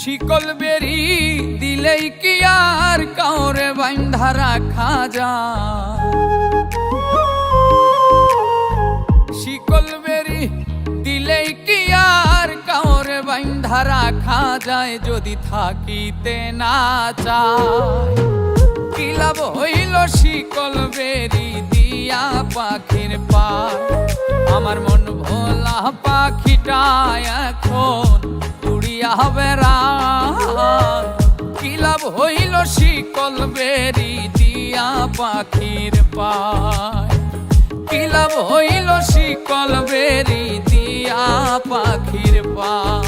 শিকল বেরি দিলেই কি আর কাউরে বাইন্ধা রাখা যা শিকল বেরি দিলেই কি আর কাউরে বাইন্ধা রাখা যায় যদি থাকিতে না চায়? কিলাব হইল শিকল বেরি দিয়া পাখির পা আমার মন ভোলা পাখিটা এখন লাভ হইল শিকল বেরি দিয়া পাখির পায়? কি হইল শিকল বেরি দিয়া পাখির পায়?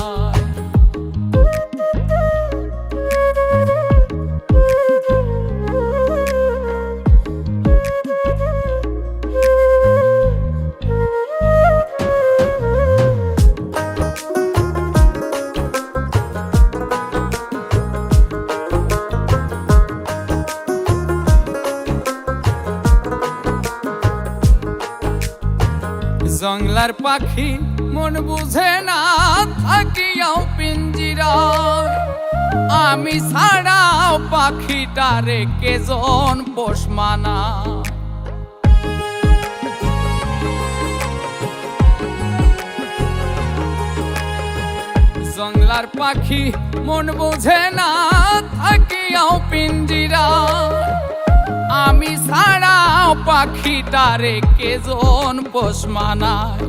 জংলার পাখি মন বুঝে না থাকিয়াও পিঞ্জিরায় আমি ছাড়াও পাখিটারে কেজন পোষ মানা। জংলার পাখি মন বুঝে না থাকিয়াও পিঞ্জিরায় আমি ছাড়াও পাখিটারে কেজন পোষ মানায়?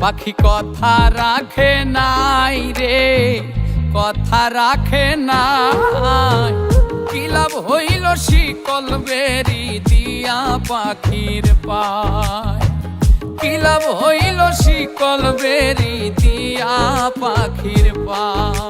পাখি কথা রাখে নাই রে, কথা রাখে নাই। কি লাভ হইল শিকল বেরি দিয়া পাখির পায়? কি লাভ হইল শিকল বেরি দিয়া পাখির পায়?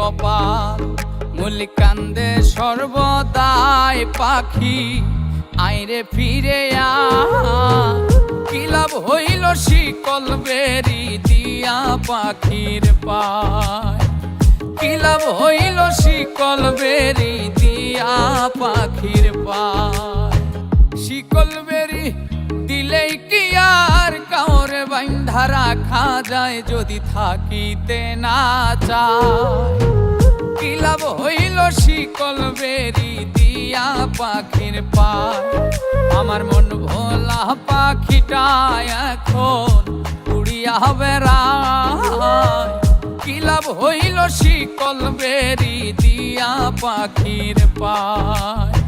কপাল, মুলিকান্দে সর্বদাই পাখি, আইরে ফিরে আ কি লাভ হইল শিকল বেরি দিয়া পাখির পায়? কি লাভ হইল শিকল বেরি দিয়া পাখির পায়? শিকল বেরি দিলেই কি আর কাউরে বাইন্ধা রাখা যায় যদি থাকিতে না চায়? লাভ হইল শিকল বেরি দিয়া পাখির পায় আমার মন ভোলা পাখিটা এখন উড়িয়া বেড়ায়। কি লাভ হইল শিকল বেরি দিয়া পাখির পায়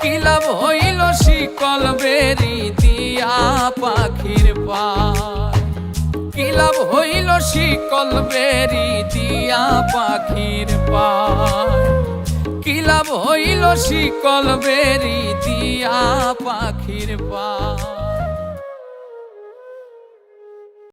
কি লাভ হইল শিকল বেরি দিয়া পাখির পায় কি লাভ হইল শিকল বেরি দিয়া পাখির পায়? কি লাভ হইল শিকল বেরি দিয়া পাখির পায়?